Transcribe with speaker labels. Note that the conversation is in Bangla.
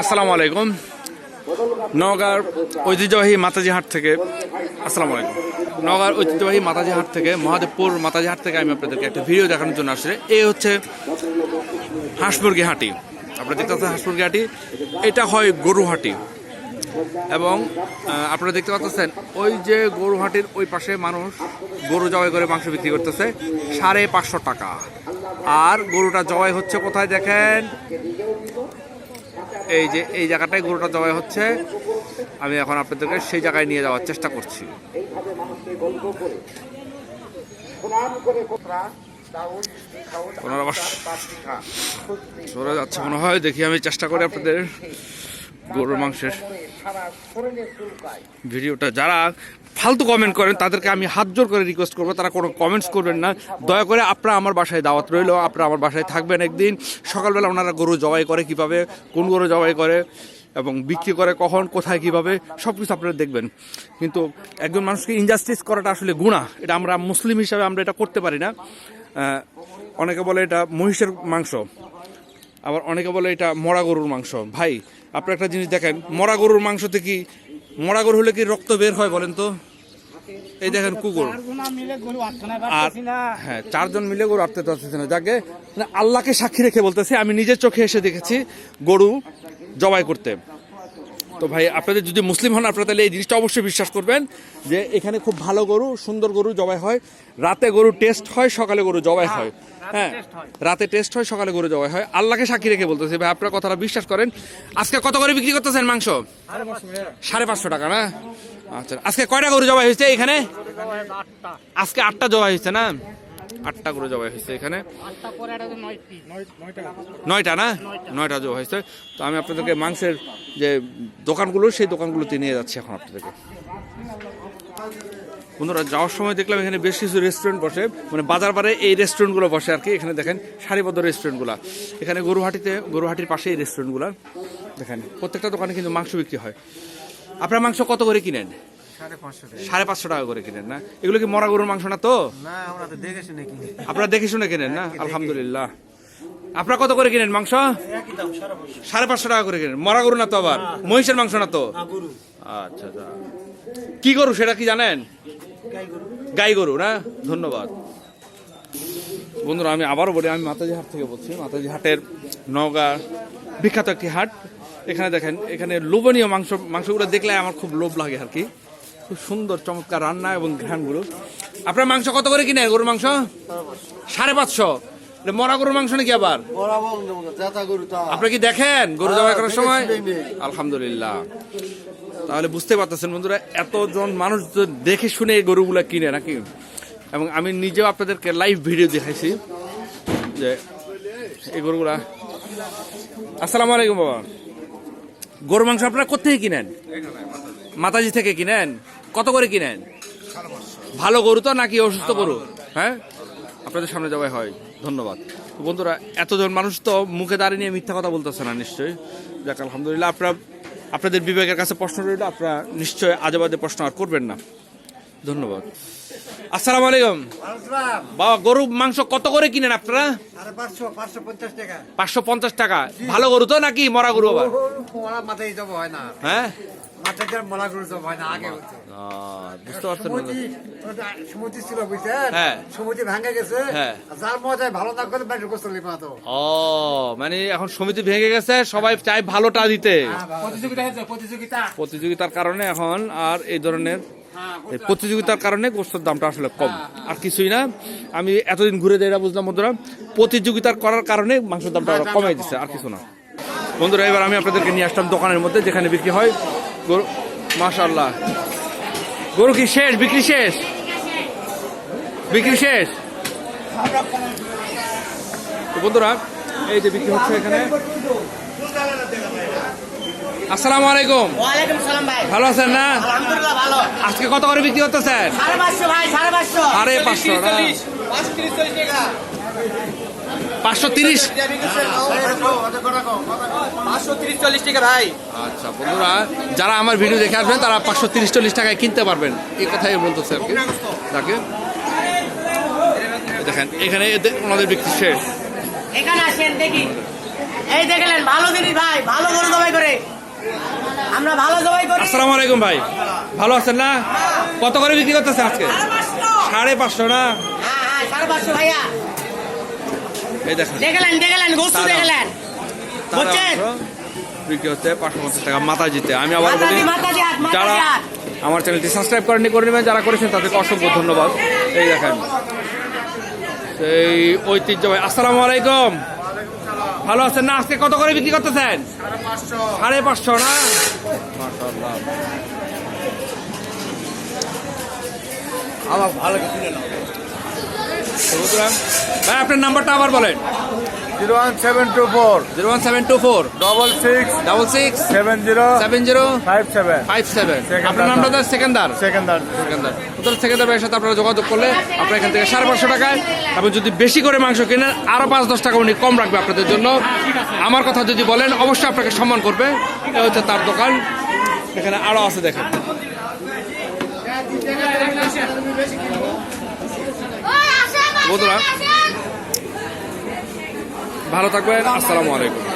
Speaker 1: আসসালামু আলাইকুম। নওগাঁর ঐতিহ্যবাহী মাতাজি হাট থেকে আসসালামু আলাইকুম। নওগাঁর ঐতিহ্যবাহী মাতাজি হাট থেকে, মহাদেবপুর মাতাজি হাট থেকে আমি আপনাদেরকে একটা ভিডিও দেখানোর জন্য আসলে এই হচ্ছে হাঁসমুরগি হাঁটি। আপনারা দেখতে পাচ্ছেন হাঁসমুরগি হাঁটি। এটা হয় গরু হাঁটি। এবং আপনারা দেখতে পাচ্ছেন, ওই যে গরু হাঁটির ওই পাশে মানুষ গরু জবাই করে মাংস বিক্রি করতেছে, সাড়ে পাঁচশো টাকা। আর গরুটা জবাই হচ্ছে কোথায় দেখেন? এই যে, এই জায়গাটায় গরুটা জবাই হচ্ছে, আমি এখন আপনাদেরকে সেই জায়গায় নিয়ে যাওয়ার চেষ্টা করছি। সরে যাচ্ছে মনে হয়, দেখি আমি চেষ্টা করি আপনাদের। গরুর মাংসের ভিডিওটা যারা ফালতু কমেন্ট করেন, তাদেরকে আমি হাত জোর করে রিকোয়েস্ট করব। তারা কোনো কমেন্টস করবেন না। দয়া করে আপনারা আমার বাসায় দাওয়াত রইল, আপনারা আমার বাসায় থাকবেন একদিন। সকালবেলা ওনারা গরু জবাই করে কীভাবে, কোন গরু জবাই করে এবং বিক্রি করে কখন, কোথায় কীভাবে সব কিছু আপনারা দেখবেন। কিন্তু একজন মানুষকে ইনজাস্টিস করাটা আসলে গুণা এটা আমরা মুসলিম হিসাবে আমরা এটা করতে পারি না। অনেকে বলে এটা মহিষের মাংস, আবার অনেকে বলে এটা মরা গরুর মাংস। ভাই আপনি একটা জিনিস দেখেন, মরা গরুর মাংসতে কি, মরা গরু হলে কি রক্ত বের হয় বলেন তো? এই দেখেন কুকুর। আর হ্যাঁ চারজন মিলে গরু আটতে পারতেছে না। যাকে মানে আল্লাহকে সাক্ষী রেখে বলতেছে, আমি নিজের চোখে এসে দেখেছি গরু জবাই করতে। তো ভাই আপনাদের যদি মুসলিম হন আপনারা তাহলে এই জিনিসটা অবশ্যই বিশ্বাস করবেন যে এখানে খুব ভালো গরু সুন্দর গরু জবাই হয়। রাতে গরু টেস্ট হয় সকালে গরু জবাই হয় হ্যাঁ। রাতে টেস্ট হয়। সকালে গরু জবাই হয়। আল্লাহকে সাক্ষী রেখে বলতেছে ভাই আপনারা কথাটা বিশ্বাস করেন। আজকে কত করে বিক্রি করতেছেন মাংস? সাড়ে পাঁচশো টাকা না? আচ্ছা আজকে কয়টা গরু জবাই হয়েছে এখানে? আজকে আটটা জবাই হয়েছে না? আটটা করে জবাই হয়েছে এখানে। নয়টা। না? নয়টা জবাই হয়েছে। তো আমি আপনাদেরকে মাংসের যে দোকানগুলো সেই দোকানগুলোতে নিয়ে যাচ্ছি এখন আপনাদেরকে। বন্ধুরা যাওয়ার সময় দেখলাম এখানে বেশ কিছু রেস্টুরেন্ট বসে। মানে বাজার বারে এই রেস্টুরেন্টগুলো বসে আর কি। এখানে দেখেন সারিবদ্ধ রেস্টুরেন্টগুলো এখানে গরুহাটিতে গরুহাটির পাশে এই রেস্টুরেন্টগুলো দেখেন প্রত্যেকটা দোকানে কিন্তু মাংস বিক্রি হয়। আপনার মাংস কত করে কিনেন?
Speaker 2: সাড়ে পাঁচশো টাকা।
Speaker 1: করে কিনেন না? এগুলো কি মরা গরুর মাংস না তো? আপনারা দেখে শুনে কিনেন না? আলহামদুলিল্লাহ। আপনারা কত করে কিনেন মাংস?
Speaker 2: সাড়ে পাঁচশো।
Speaker 1: টাকা করে কিনেন। মরা গরু না তো আবার? মহিষের মাংস না তো? আচ্ছা আচ্ছা। কি গরু সেটা কি জানেন?
Speaker 2: গাই গরু।
Speaker 1: গাই গরু না? ধন্যবাদ। বন্ধুরা আমি আবারও বলি আমি মাতাজি হাট থেকে বলছি। মাতাজি হাটের নওগাঁ বিখ্যাত একটি হাট। এখানে দেখেন এখানে লোভনীয় মাংস মাংসগুলো দেখলে আমার খুব লোভ লাগে আর কি। খুব সুন্দর চমৎকার রান্না এবং ঘ্রাণগুলো আপনার মাংস কত করে কিনে? গরুর মাংস? সাড়ে পাঁচশো। মরা গরুর মাংস নাকি আবার? আপনি কি দেখেন গরু জবাই করার সময়? আলহামদুলিল্লাহ। তাহলে বুঝতে পারতেছেন বন্ধুরা এতজন মানুষ দেখে শুনে এই গরুগুলা কিনে নাকি? এবং আমি নিজেও আপনাদেরকে লাইভ ভিডিও দেখাইছি যে এই গরুগুলা। আসসালামু আলাইকুম বাবা। গরু মাংস আপনারা কোথেকে কিনেন? মাতাজি থেকে কিনেন? কত করে কিনেন? ভালো গরু তো নাকি অসুস্থ গরু? হ্যাঁ? আপনাদের সামনে জবাই হয়। ধন্যবাদ। তো বন্ধুরা এতজন মানুষ তো মুখে দাঁড়িয়ে নিয়ে মিথ্যা কথা বলতেছে না নিশ্চয়ই। যাক আলহামদুলিল্লাহ আপনারা আপনাদের বিবেকের কাছে প্রশ্ন রইল আপনারা নিশ্চয়ই আজেবাজে প্রশ্ন আর করবেন না। ধন্যবাদ। আসসালামু আলাইকুম। বাবা গরু মাংস কত করে কিনেন আপনারা?
Speaker 2: পাঁচশো পঞ্চাশ টাকা।
Speaker 1: ভালো গরু তো নাকি মরা গরু
Speaker 2: হয়? না
Speaker 1: হ্যাঁ
Speaker 2: হয় না আগে হতো।
Speaker 1: আহ, বুঝতে পারছেন
Speaker 2: সমুদ্রি সমুদ্রি ছিল বুঝছেন?
Speaker 1: হ্যাঁ।
Speaker 2: সমুদ্রি গেছে।
Speaker 1: হ্যাঁ।
Speaker 2: যার মজায় ভালো না করে বাইরে গোসল লিপা
Speaker 1: ও মানে এখন সমিতি ভেঙে গেছে সবাই চায় ভালোটা দিতে।
Speaker 2: প্রতিযোগিতা
Speaker 1: প্রতিযোগিতার কারণে এখন আর এই ধরনের প্রতিযোগিতার কারণে গোস্তর দামটা আসলে কম। আর কিছুই না। আমি এতদিন ঘুরে দেয় বুঝলাম বন্ধুরা। প্রতিযোগিতার করার কারণে মাংসের দামটা কমাই দিচ্ছে আর কিছু না। বন্ধুরা এবার আমি আপনাদেরকে নিয়ে আসলাম দোকানের মধ্যে যেখানে বিক্রি হয় গরু মাশাল্লাহ গরু কি শেষ? বিক্রি শেষ? বিক্রি শেষ? তো বন্ধুরা এই যে বিক্রি হচ্ছে এখানে। আসসালামু আলাইকুম।
Speaker 3: ওয়ালাইকুম সালাম ভাই।
Speaker 1: ভালো আছেন না?
Speaker 3: আলহামদুলিল্লাহ ভালো।
Speaker 1: আজকে কত করে বিক্রি করতেছেন
Speaker 3: পাঁচশো ভাই সাড়ে পাঁচশো।
Speaker 1: পাঁচশো তিরিশ। আচ্ছা বন্ধুরা যারা আমার ভিডিও দেখে আসবেন তারা পাঁচশো তিরিশ চল্লিশ টাকায় কিনতে পারবেন। এই কথাই বলতেছে আর কি। তাকে দেখেন এখানে ওনাদের বিক্রি শেষ।
Speaker 3: এখানে আসেন দেখি। এই দেখলেন ভালো জিনিস ভাই ভালো গরু আমরা ভালো জবাই করি।
Speaker 1: আসসালামু আলাইকুম ভাই। ভালো আছেন না? কত করে বিক্রি করতেছে আজকে? সাড়ে পাঁচশো না?
Speaker 3: হ্যাঁ হ্যাঁ সাড়ে পাঁচশো ভাইয়া।
Speaker 1: এই দেখেন।
Speaker 3: দেখলেন দেখলেন গোস্তু দেখলেন। বুঝছেন
Speaker 1: বিক্রি হচ্ছে পাঁচশো পঞ্চাশ টাকা মাথা জিতে। আমি আবার বলি যারা আমার চ্যানেলটি সাবস্ক্রাইব করেননি করে নেবেন। যারা করেছেন তাদেরকে অসংখ্য ধন্যবাদ। এই দেখেন। এই ঐতিহ্যবাহী। আসসালামু আলাইকুম। ভালো আছেন না? আজকে কত করে বিক্রি করতেছেন? সাড়ে পাঁচশো না?
Speaker 2: আমার ভালো কিছু না
Speaker 1: ভাই আপনার নাম্বারটা আবার বলেন।
Speaker 2: Zero one seven two four.
Speaker 1: Zero one seven two four.
Speaker 2: Double six
Speaker 1: double six
Speaker 2: seven zero
Speaker 1: seven zero
Speaker 2: five seven
Speaker 1: five seven আপনার নামটা তো সেকেন্দার।
Speaker 2: সেকেন্ডার
Speaker 1: সেকেন্দার। সুতরাং সেকেন্দার ভাইয়ের সাথে আপনারা যোগাযোগ করলে আপনারা এখান থেকে সাড়ে পাঁচশো টাকায় এবং যদি বেশি করে মাংস কেনেন আরও পাঁচ দশ টাকা উনি কম রাখবে আপনাদের জন্য। আমার কথা যদি বলেন অবশ্যই আপনাকে সম্মান করবে। এ হচ্ছে তার দোকান। এখানে আরও আছে দেখেন। বন্ধুরা ভালো থাকবেন আসসালামু আলাইকুম।